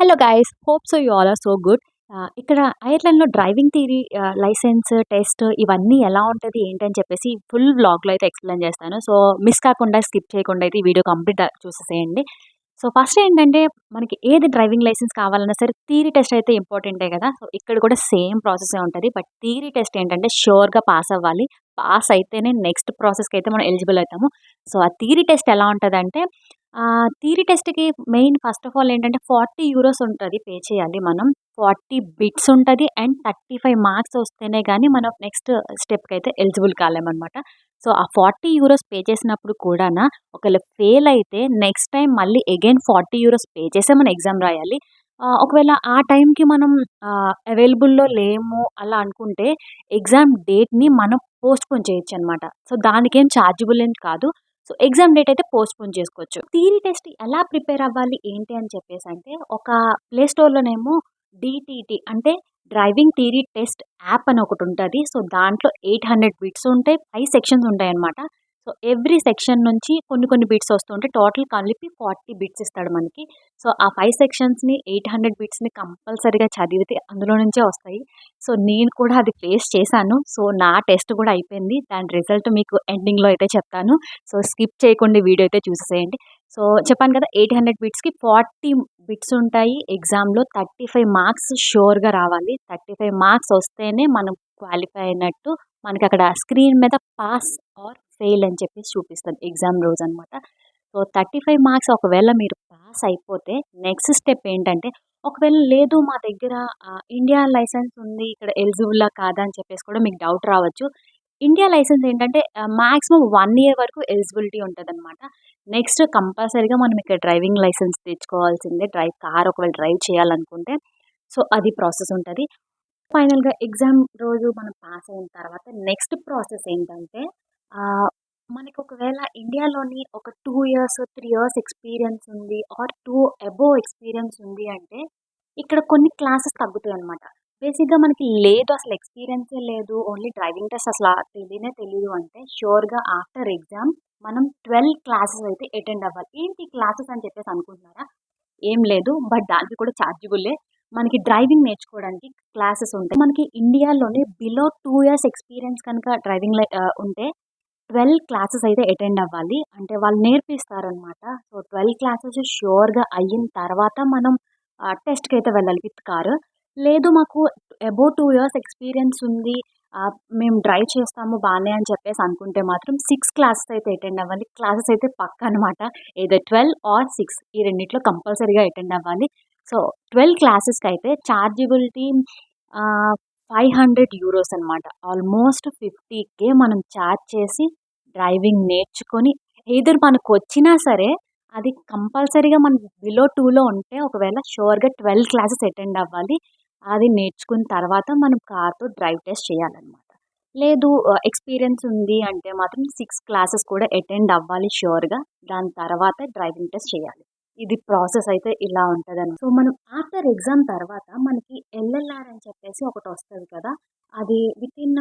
Hello guys hope so you all are so good ఇక్కడ ఐర్లాండ్లో driving theory licence test ఇవన్నీ ఎలా ఉంటుంది ఏంటని చెప్పేసి ఫుల్ వ్లాగ్లో అయితే ఎక్స్ప్లెయిన్ చేస్తాను. సో మిస్ కాకుండా స్కిప్ చేయకుండా అయితే ఈ వీడియో కంప్లీట్ చూసేసేయండి. సో ఫస్ట్ ఏంటంటే మనకి ఏది డ్రైవింగ్ లైసెన్స్ కావాలన్నా సరే థీరీ టెస్ట్ అయితే ఇంపార్టెంటే కదా. సో ఇక్కడ కూడా సేమ్ ప్రాసెస్ ఉంటుంది. బట్ థీరీ టెస్ట్ ఏంటంటే షూర్గా పాస్ అవ్వాలి. పాస్ అయితేనే నెక్స్ట్ ప్రాసెస్కి అయితే మనం ఎలిజిబుల్ అవుతాము. సో ఆ థీరీ టెస్ట్ ఎలా ఉంటుందంటే థీరీ టెస్ట్కి మెయిన్ ఫస్ట్ ఆఫ్ ఆల్ ఏంటంటే ఫార్టీ యూరోస్ ఉంటుంది పే చేయాలి మనం. ఫార్టీ బిట్స్ ఉంటుంది అండ్ థర్టీ ఫైవ్ మార్క్స్ వస్తేనే కానీ మనం నెక్స్ట్ స్టెప్కి అయితే ఎలిజిబుల్ కాలేమన్నమాట. సో ఆ ఫార్టీ యూరోస్ పే చేసినప్పుడు కూడా ఒకవేళ ఫెయిల్ అయితే నెక్స్ట్ టైం మళ్ళీ అగైన్ ఫార్టీ యూరోస్ పే చేసే మనం ఎగ్జామ్ రాయాలి. ఒకవేళ ఆ టైంకి మనం అవైలబుల్లో లేము అలా అనుకుంటే ఎగ్జామ్ డేట్ని మనం పోస్ట్పోన్ చేయొచ్చు అనమాట సో దానికేం ఛార్జబుల్ ఏం కాదు. సో ఎగ్జామ్ డేట్ అయితే పోస్ట్పోన్ చేసుకోవచ్చు. థీరీ టెస్ట్ ఎలా ప్రిపేర్ అవ్వాలి ఏంటి అని చెప్పేసి అంటే ఒక ప్లే స్టోర్లోనేమో డిటిటి అంటే డ్రైవింగ్ థియరీ టెస్ట్ యాప్ అని ఒకటి ఉంటుంది. సో దాంట్లో ఎయిట్ హండ్రెడ్ బిట్స్ ఉంటాయి ఫైవ్ సెక్షన్స్ ఉంటాయి అనమాట సో ఎవ్రీ సెక్షన్ నుంచి కొన్ని కొన్ని బిట్స్ వస్తుంటే టోటల్ కలిపి ఫార్టీ బిట్స్ ఇస్తాడు మనకి. సో ఆ ఫైవ్ సెక్షన్స్ని ఎయిట్ హండ్రెడ్ బిట్స్ని కంపల్సరీగా చదివితే అందులో నుంచే వస్తాయి. సో నేను కూడా అది ఫేస్ చేశాను. సో నా టెస్ట్ కూడా అయిపోయింది. దాని రిజల్ట్ మీకు ఎండింగ్లో అయితే చెప్తాను. సో స్కిప్ చేయకుండా వీడియో అయితే చూసేసేయండి. సో చెప్పాను కదా ఎయిట్ హండ్రెడ్ బిట్స్కి ఫార్టీ బిట్స్ ఉంటాయి. ఎగ్జామ్లో థర్టీ ఫైవ్ మార్క్స్ షూర్గా రావాలి. థర్టీ ఫైవ్ మార్క్స్ వస్తేనే మనం క్వాలిఫై అయినట్టు మనకి అక్కడ స్క్రీన్ మీద పాస్ ఆర్ ఫెయిల్ అని చెప్పేసి చూపిస్తుంది ఎగ్జామ్ రోజు అనమాట సో థర్టీ ఫైవ్ మార్క్స్ ఒకవేళ మీరు పాస్ అయిపోతే నెక్స్ట్ స్టెప్ ఏంటంటే ఒకవేళ లేదు మా దగ్గర ఇండియా లైసెన్స్ ఉంది ఇక్కడ ఎలిజిబుల్లా కాదా అని చెప్పేసి కూడా మీకు డౌట్ రావచ్చు. ఇండియా లైసెన్స్ ఏంటంటే మ్యాక్సిమం వన్ ఇయర్ వరకు ఎలిజిబిలిటీ ఉంటుంది అనమాట నెక్స్ట్ కంపల్సరీగా మనం ఇక్కడ డ్రైవింగ్ లైసెన్స్ తెచ్చుకోవాల్సిందే డ్రైవ్ కార్ ఒకవేళ డ్రైవ్ చేయాలనుకుంటే. సో అది ప్రాసెస్ ఉంటుంది. ఫైనల్గా ఎగ్జామ్ రోజు మనం పాస్ అయిన తర్వాత నెక్స్ట్ ప్రాసెస్ ఏంటంటే మనకు ఒకవేళ ఇండియాలోని ఒక two years three years experience ఉంది ఆర్ టూ అబోవ్ ఎక్స్పీరియన్స్ ఉంది అంటే ఇక్కడ కొన్ని క్లాసెస్ తగ్గుతాయి అనమాట బేసిక్గా మనకి లేదు అసలు ఎక్స్పీరియన్సే లేదు. ఓన్లీ డ్రైవింగ్ టెస్ట్ అసలు తెలియనే తెలియదు అంటే షూర్గా ఆఫ్టర్ ఎగ్జామ్ మనం ట్వెల్వ్ క్లాసెస్ అయితే అటెండ్ అవ్వాలి. ఏంటి క్లాసెస్ అని చెప్పేసి అనుకుంటున్నారా? ఏం లేదు. బట్ దానికి కూడా ఛార్జబుల్లే మనకి డ్రైవింగ్ నేర్చుకోవడానికి క్లాసెస్ ఉంటాయి. మనకి ఇండియాలోనే బిలో టూ ఇయర్స్ ఎక్స్పీరియన్స్ కనుక డ్రైవింగ్ ఉంటే ట్వెల్వ్ క్లాసెస్ అయితే అటెండ్ అవ్వాలి. అంటే వాళ్ళు నేర్పిస్తారనమాట సో ట్వెల్వ్ క్లాసెస్ ష్యూర్గా అయిన తర్వాత మనం టెస్ట్కి అయితే వెళ్ళాలి విత్ కారు. లేదు మాకు అబౌవ్ టూ ఇయర్స్ ఎక్స్పీరియన్స్ ఉంది. మేము డ్రైవ్ చేస్తాము బాగానే అని చెప్పేసి అనుకుంటే మాత్రం సిక్స్ క్లాసెస్ అయితే అటెండ్ అవ్వాలి. క్లాసెస్ అయితే పక్క అనమాట ఏదో ట్వెల్వ్ ఆర్ సిక్స్ ఈ రెండిట్లో కంపల్సరీగా అటెండ్ అవ్వాలి. సో ట్వెల్వ్ క్లాసెస్కి అయితే ఛార్జిబిలిటీ ఫైవ్ హండ్రెడ్ యూరోస్ అనమాట ఆల్మోస్ట్ ఫిఫ్టీకే మనం ఛార్జ్ చేసి డ్రైవింగ్ నేర్చుకొని ఎదురు మనకు వచ్చినా సరే అది కంపల్సరీగా మనం బిలో టూలో ఉంటే ఒకవేళ షూర్గా ట్వెల్వ్ క్లాసెస్ అటెండ్ అవ్వాలి. అది నేర్చుకున్న తర్వాత మనం కార్తో డ్రైవ్ టెస్ట్ చేయాలన్నమాట. లేదు ఎక్స్పీరియన్స్ ఉంది అంటే మాత్రం సిక్స్ క్లాసెస్ కూడా అటెండ్ అవ్వాలి షూర్గా. దాని తర్వాత డ్రైవింగ్ టెస్ట్ చేయాలి. ఇది ప్రాసెస్ అయితే ఇలా ఉంటుంది సో మనం ఆఫ్టర్ ఎగ్జామ్ తర్వాత మనకి ఎల్ఎల్ఆర్ అని చెప్పేసి ఒకటి వస్తుంది కదా అది విత్ ఇన్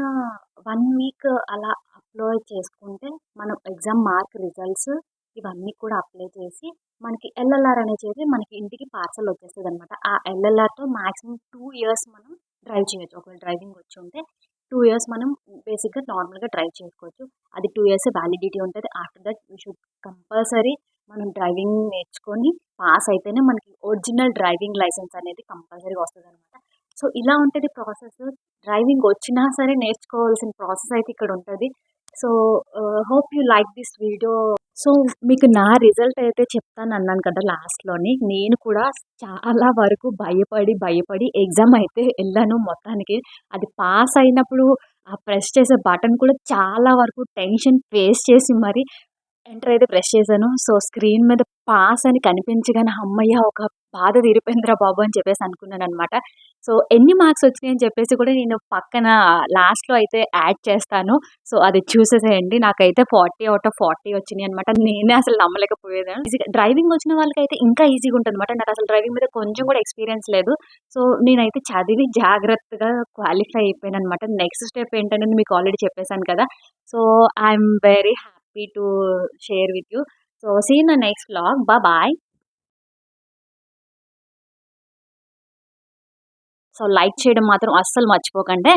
వన్ వీక్ అలా అప్లోడ్ చేసుకుంటే మనం ఎగ్జామ్ మార్క్ రిజల్ట్స్ ఇవన్నీ కూడా అప్లై చేసి మనకి ఎల్ఎల్ఆర్ అనేది మనకి ఇంటికి పార్సల్ వచ్చేస్తుంది అనమాట ఆ ఎల్ఎల్ఆర్తో మాక్సిమం టూ ఇయర్స్ మనం డ్రైవ్ చేయొచ్చు. ఒకవేళ డ్రైవింగ్ వచ్చి ఉంటే టూ ఇయర్స్ మనం బేసిక్గా నార్మల్గా డ్రైవ్ చేసుకోవచ్చు. అది టూ ఇయర్స్ వ్యాలిడిటీ ఉంటుంది. After that you should compulsory మనం డ్రైవింగ్ నేర్చుకొని పాస్ అయితేనే మనకి ఒరిజినల్ డ్రైవింగ్ లైసెన్స్ అనేది కంపల్సరీగా వస్తుంది అనమాట సో ఇలా ఉంటుంది ప్రాసెస్. డ్రైవింగ్ వచ్చినా సరే నేర్చుకోవాల్సిన ప్రాసెస్ అయితే ఇక్కడ ఉంటుంది. So hope you like this video. So మీకు నా రిజల్ట్ అయితే చెప్తాను అన్నాను కదా లాస్ట్లోని. నేను కూడా చాలా వరకు భయపడి భయపడి ఎగ్జామ్ అయితే వెళ్ళాను మొత్తానికి. అది పాస్ అయినప్పుడు ఆ ప్రెస్ చేసే బటన్ కూడా చాలా వరకు టెన్షన్ ఫేస్ చేసి మరి ఎంటర్ అయితే ప్రెస్ చేశాను. సో స్క్రీన్ మీద పాస్ అని కనిపించగానే అమ్మయ్య ఒక బాధ తీరిపోయిందిరా బాబు అని చెప్పేసి అనుకున్నాను అనమాట సో ఎన్ని మార్క్స్ వచ్చినాయి అని చెప్పేసి కూడా నేను పక్కన లాస్ట్లో అయితే యాడ్ చేస్తాను. సో అది చూసేసేయండి. నాకైతే ఫార్టీ అవుట్ ఆఫ్ ఫార్టీ వచ్చినాయి అనమాట నేనే అసలు నమ్మలేకపోయేదాను ఈజీగా డ్రైవింగ్ వచ్చిన వాళ్ళకైతే ఇంకా ఈజీగా ఉంటుంది అనమాట నాకు అసలు డ్రైవింగ్ మీద కొంచెం కూడా ఎక్స్పీరియన్స్ లేదు. సో నేనైతే చదివి జాగ్రత్తగా క్వాలిఫై అయిపోయాను అనమాట నెక్స్ట్ స్టెప్ ఏంటనేది మీకు ఆల్రెడీ చెప్పేశాను కదా. So I'm very happy happy to share with you. So, see you in the next vlog. Bye bye. So like చేయడం మాత్రం అస్సలు మర్చిపోకండి